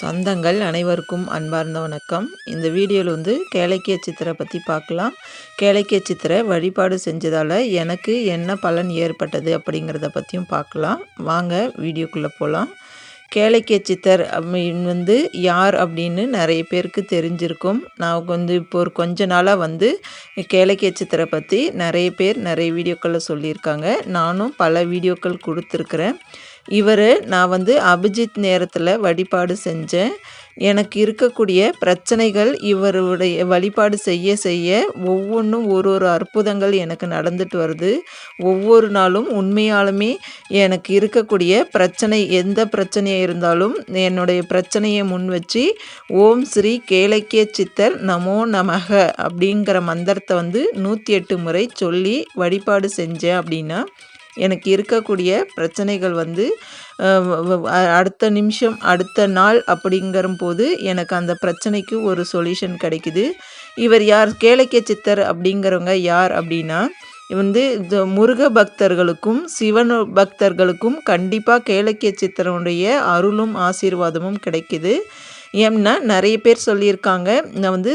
சொந்தங்கள் அனைவருக்கும் அன்பார்ந்த வணக்கம். இந்த வீடியோவில் வந்து கேளைக்கிய சித்திரை பற்றி பார்க்கலாம் கேளைக்கிய சித்திரை வழிபாடு செஞ்சதால் எனக்கு என்ன பலன் ஏற்பட்டது அப்படிங்கிறத பற்றியும் பார்க்கலாம் வாங்க வீடியோக்குள்ளே போகலாம் கேளைக்கிய சித்தர் அப்படின்னு வந்து யார் அப்படின்னு நிறைய பேருக்கு தெரிஞ்சிருக்கும். நான் வந்து இப்போ ஒரு கொஞ்ச நாளாக வந்து கேளைக்கிய சித்தரை பற்றி நிறைய பேர் நிறைய வீடியோக்களில் சொல்லியிருக்காங்க. நானும் பல வீடியோக்கள் கொடுத்துருக்குறேன். இவர் நான் வந்து அபிஜித் நேரத்தில் வழிபாடு செஞ்சேன். எனக்கு இருக்கக்கூடிய பிரச்சனைகள் இவருடைய வழிபாடு செய்ய செய்ய ஒவ்வொன்றும் ஒரு ஒரு அற்புதங்கள் எனக்கு நடந்துட்டு வருது. ஒவ்வொரு நாளும் உண்மையாலுமே எனக்கு இருக்கக்கூடிய பிரச்சனை எந்த பிரச்சனையாக இருந்தாலும் என்னுடைய பிரச்சனையை முன் வச்சு ஓம் ஸ்ரீ கேளக்கிய சித்தர் நமோ நமக அப்படிங்கிற மந்திரத்தை வந்து நூற்றி எட்டு முறை சொல்லி வழிபாடு செஞ்சேன் அப்படின்னா எனக்கு இருக்கக்கூடிய பிரச்சனைகள் வந்து அடுத்த நிமிஷம் அடுத்த நாள் அப்படிங்கிற போது எனக்கு அந்த பிரச்சனைக்கு ஒரு சொல்யூஷன் கிடைக்குது. இவர் யார்? கேளக்கிய சித்தர் அப்படிங்கிறவங்க யார் அப்படின்னா வந்து முருக பக்தர்களுக்கும் சிவன் பக்தர்களுக்கும் கண்டிப்பாக கேளக்கிய சித்தரனுடைய அருளும் ஆசீர்வாதமும் கிடைக்குது. ஏன்னா நிறைய பேர் சொல்லியிருக்காங்க. நான் வந்து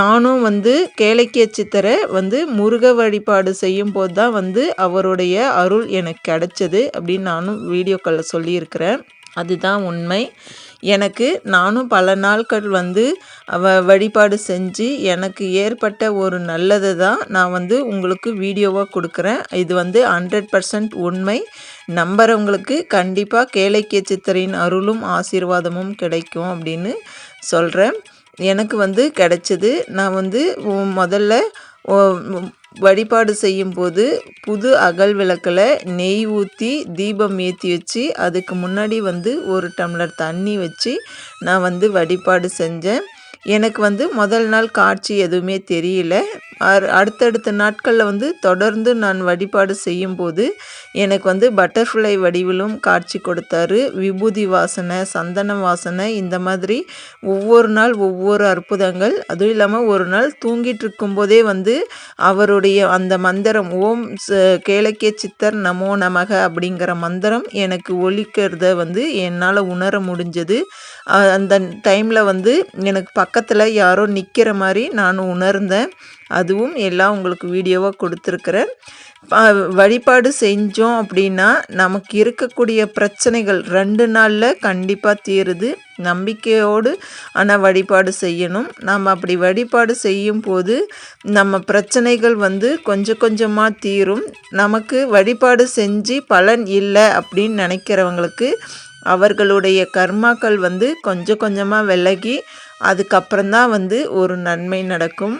நானும் வந்து கேளைக்கிய சித்தரை வந்து முருக வழிபாடு செய்யும்போது தான் வந்து அவருடைய அருள் எனக்கு கிடைச்சது அப்படின்னு நானும் வீடியோக்களில் சொல்லியிருக்கிறேன். அதுதான் உண்மை. எனக்கு நானும் பல நாட்கள் வந்து வ வழிபாடு செஞ்சு எனக்கு ஏற்பட்ட ஒரு நல்லதை தான் நான் வந்து உங்களுக்கு வீடியோவாக கொடுக்குறேன். இது வந்து ஹண்ட்ரட் பர்சன்ட் உண்மை. நம்புறவங்களுக்கு கண்டிப்பாக கேளைக்கிய சித்தரின் அருளும் ஆசீர்வாதமும் கிடைக்கும் அப்படின்னு சொல்கிறேன் எனக்கு வந்து கிடைச்சது. நான் வந்து முதல்ல வழிபாடு செய்யும்போது புது அகல் விளக்கில் நெய் ஊற்றி தீபம் ஏற்றி வச்சு அதுக்கு முன்னாடி வந்து ஒரு டம்ளர் தண்ணி வச்சு நான் வந்து வழிபாடு செஞ்சேன். எனக்கு வந்து முதல் நாள் காட்சி எதுவுமே தெரியல. அடுத்தடுத்த நாட்களில் வந்து தொடர்ந்து நான் வழிபாடு செய்யும்போது எனக்கு வந்து பட்டர்ஃப்ளை வடிவிலும் காட்சி கொடுத்தாரு. விபூதி வாசனை சந்தன வாசனை இந்த மாதிரி ஒவ்வொரு நாள் ஒவ்வொரு அற்புதங்கள். அதுவும் இல்லாமல் ஒரு நாள் தூங்கிட்டு இருக்கும்போதே வந்து அவருடைய அந்த மந்திரம் ஓம் கேளக்கிய சித்தர் நமோ நமக அப்படிங்கிற மந்திரம் எனக்கு ஒழிக்கிறத வந்து என்னால் உணர முடிஞ்சது. அந்த டைமில் வந்து எனக்கு பக்கத்தில் யாரோ நிற்கிற மாதிரி நான் உணர்ந்தேன். அதுவும் எல்லாம் உங்களுக்கு வீடியோவாக கொடுத்துருக்குறேன். வழிபாடு செஞ்சோம் அப்படின்னா நமக்கு இருக்கக்கூடிய பிரச்சனைகள் ரெண்டு நாளில் கண்டிப்பாக தீருது. நம்பிக்கையோடு ஆனால் வழிபாடு செய்யணும். நம்ம அப்படி வழிபாடு செய்யும் போது நம்ம பிரச்சனைகள் வந்து கொஞ்சம் கொஞ்சமாக தீரும். நமக்கு வழிபாடு செஞ்சு பலன் இல்லை அப்படின்னு நினைக்கிறவங்களுக்கு அவர்களுடைய கர்மாக்கள் வந்து கொஞ்சம் கொஞ்சமாக விலகி அதுக்கப்புறம்தான் வந்து ஒரு நன்மை நடக்கும்.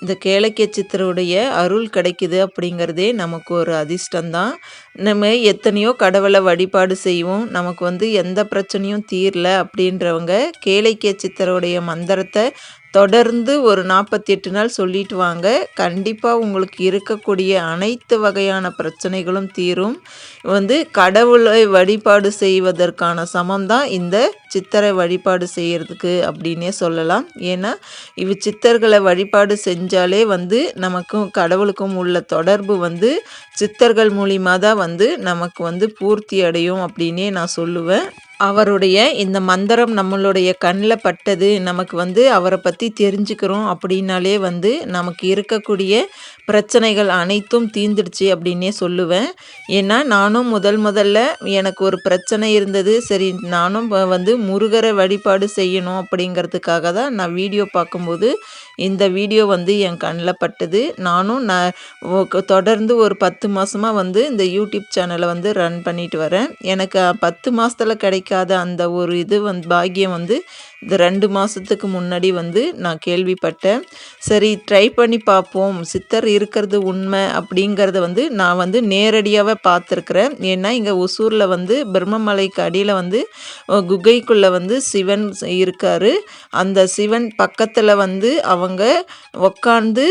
இந்த கேளக்கிய சித்தருடைய அருள் கிடைக்குது அப்படிங்கிறதே நமக்கு ஒரு அதிர்ஷ்டந்தான் நம்ம எத்தனையோ கடவுளை வழிபாடு செய்வோம். நமக்கு வந்து எந்த பிரச்சனையும் தீரல அப்படின்றவங்க கேளைக்கிய சித்தருடைய மந்திரத்தை தொடர்ந்து ஒரு நாற்பத்தி எட்டு நாள் சொல்லிட்டு வாங்க. கண்டிப்பாக உங்களுக்கு இருக்கக்கூடிய அனைத்து வகையான பிரச்சனைகளும் தீரும். வந்து கடவுளை வழிபாடு செய்வதற்கான சமம் தான் இந்த சித்தரை வழிபாடு செய்கிறதுக்கு அப்படின்னே சொல்லலாம். ஏன்னா இவ் சித்தர்களை வழிபாடு செஞ்சாலே வந்து நமக்கும் கடவுளுக்கும் உள்ள தொடர்பு வந்து சித்தர்கள் மூலிமா தான் வந்து நமக்கு வந்து பூர்த்தி அடையும் அப்படின்னே நான் சொல்லுவேன். அவருடைய இந்த மந்திரம் நம்மளுடைய கண்ணில் பட்டது நமக்கு வந்து அவரை பற்றி தெரிஞ்சுக்கிறோம் அப்படின்னாலே வந்து நமக்கு இருக்கக்கூடிய பிரச்சனைகள் அனைத்தும் தீந்துடுச்சு அப்படின்னே சொல்லுவேன். ஏன்னா நானும் முதல் முதல்ல எனக்கு ஒரு பிரச்சனை இருந்தது சரி நானும் வந்து முருகரை வழிபாடு செய்யணும் அப்படிங்கிறதுக்காக தான் நான் வீடியோ பார்க்கும்போது இந்த வீடியோ வந்து என் கண்ணில் பட்டது. நானும் நான் தொடர்ந்து ஒரு பத்து மாதமாக வந்து இந்த யூடியூப் சேனலை வந்து ரன் பண்ணிட்டு வரேன். எனக்கு பத்து மாதத்தில் கிடைக்காத அந்த ஒரு இது வந்து பாக்கியம் வந்து இந்த ரெண்டு மாதத்துக்கு முன்னாடி வந்து நான் கேள்விப்பட்டேன். சரி ட்ரை பண்ணி பார்ப்போம். சித்தர் இருக்கிறது உண்மை அப்படிங்கிறத வந்து நான் வந்து நேரடியாகவே பார்த்துருக்குறேன். ஏன்னா இங்கே ஒசூரில் வந்து பிரம்மமலைக்கு அடியில் வந்து குகைக்குள்ளே வந்து சிவன் இருக்கார். அந்த சிவன் பக்கத்தில் வந்து அவங்க உக்காந்து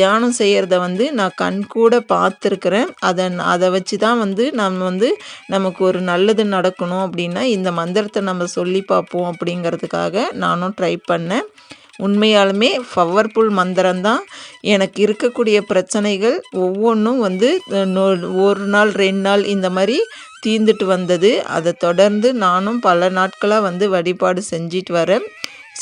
தியானம் செய்கிறத வந்து நான் கண் கூட பார்த்துருக்குறேன். அதை அதை வச்சு தான் வந்து நம்ம வந்து நமக்கு ஒரு நல்லது நடக்கணும் அப்படின்னா இந்த மந்திரத்தை நம்ம சொல்லி பார்ப்போம் அப்படிங்கிறதுக்கு பண்ணுறதுக்காக நானும் ட்ரை பண்ணேன். உண்மையாலுமே பவர்ஃபுல் மந்திரம் தான் எனக்கு இருக்கக்கூடிய பிரச்சனைகள் ஒவ்வொன்றும் வந்து ஒரு நாள் ரெண்டு நாள் இந்த மாதிரி தீர்ந்துட்டு வந்தது. அதை தொடர்ந்து நானும் பல நாட்களாக வந்து வழிபாடு செஞ்சிட்டு வரேன்.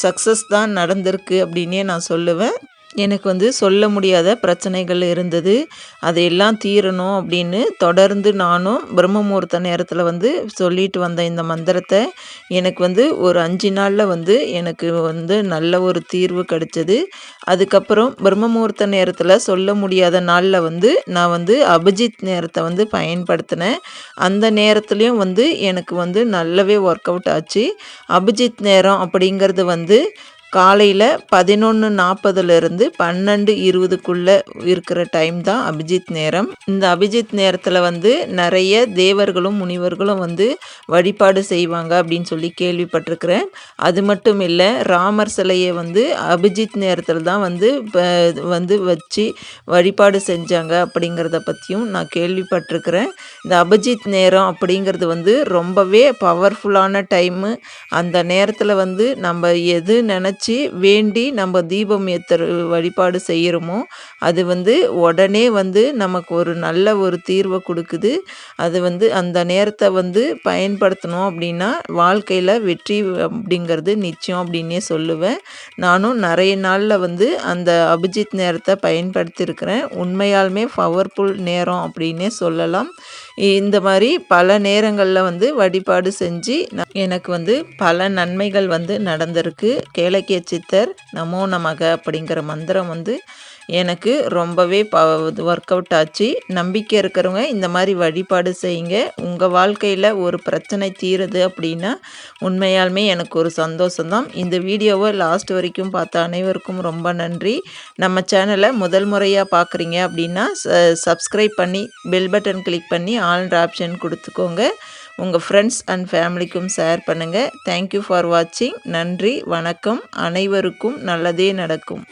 சக்ஸஸ் தான் நடந்திருக்கு அப்படின்னே நான் சொல்லுவேன். எனக்கு வந்து சொல்ல முடியாத பிரச்சனைகள் இருந்தது. அதையெல்லாம் தீரணும் அப்படின்னு தொடர்ந்து நானும் பிரம்மமுகூர்த்த நேரத்தில் வந்து சொல்லிட்டு வந்த இந்த மந்திரத்தை எனக்கு வந்து ஒரு அஞ்சு நாளில் வந்து எனக்கு வந்து நல்ல ஒரு தீர்வு கிடைச்சது. அதுக்கப்புறம் பிரம்மமுகூர்த்த நேரத்தில் சொல்ல முடியாத நாளில் வந்து நான் வந்து அபிஜித் நேரத்தை வந்து பயன்படுத்தினேன். அந்த நேரத்துலேயும் வந்து எனக்கு வந்து நல்லாவே ஒர்க் அவுட் ஆச்சு. அபிஜித் நேரம் அப்படிங்கிறது வந்து காலையில் பதினொன்று நாற்பதுலேருந்து பன்னெண்டு இருபதுக்குள்ளே இருக்கிற டைம் தான் அபிஜித் நேரம். இந்த அபிஜித் நேரத்தில் வந்து நிறைய தேவர்களும் முனிவர்களும் வந்து வழிபாடு செய்வாங்க அப்படின்னு சொல்லி கேள்விப்பட்டிருக்கிறேன். அது மட்டும் இல்லை ராமர் சிலையை வந்து அபிஜித் நேரத்தில் தான் வந்து வந்து வச்சு வழிபாடு செஞ்சாங்க அப்படிங்கிறத பற்றியும் நான் கேள்விப்பட்டிருக்கிறேன். இந்த அபிஜித் நேரம் அப்படிங்கிறது வந்து ரொம்பவே பவர்ஃபுல்லான டைமு அந்த நேரத்தில் வந்து நம்ம எது நினச்சி வச்சு வேண்டி நம்ம தீபம் ஏற்றுற வழிபாடு செய்கிறோமோ அது வந்து உடனே வந்து நமக்கு ஒரு நல்ல ஒரு தீர்வை கொடுக்குது. அது வந்து அந்த நேரத்தை வந்து பயன்படுத்தணும் அப்படின்னா வாழ்க்கையில் வெற்றி அப்படிங்கிறது நிச்சயம் அப்படின்னே சொல்லுவேன். நானும் நிறைய நாளில் வந்து அந்த அபிஜித் நேரத்தை பயன்படுத்தியிருக்கிறேன். உண்மையாலுமே பவர்ஃபுல் நேரம் அப்படின்னே சொல்லலாம். இந்த மாதிரி பல நேரங்களில் வந்து வழிபாடு செஞ்சு எனக்கு வந்து பல நன்மைகள் வந்து நடந்திருக்கு. கேளக்கிய சித்தர் நமோ நமக அப்படிங்கிற மந்திரம் வந்து எனக்கு ரொம்பவே ப ஒர்க் அவுட் ஆச்சு. நம்பிக்கை இருக்கிறவங்க இந்த மாதிரி வழிபாடு செய்யுங்க. உங்கள் வாழ்க்கையில் ஒரு பிரச்சனை தீருது அப்படின்னா உண்மையாலுமே எனக்கு ஒரு சந்தோஷம்தான். இந்த வீடியோவை லாஸ்ட் வரைக்கும் பார்த்த அனைவருக்கும் ரொம்ப நன்றி. நம்ம சேனலை முதல் முறையாக பார்க்குறீங்க அப்படின்னா சப்ஸ்கிரைப் பண்ணி பெல் பட்டன் கிளிக் பண்ணி ஆல்ன்ற ஆப்ஷன் கொடுத்துக்கோங்க. உங்கள் ஃப்ரெண்ட்ஸ் அண்ட் ஃபேமிலிக்கும் ஷேர் பண்ணுங்கள் தேங்க்யூ ஃபார் வாட்சிங் நன்றி வணக்கம். அனைவருக்கும் நல்லதே நடக்கும்.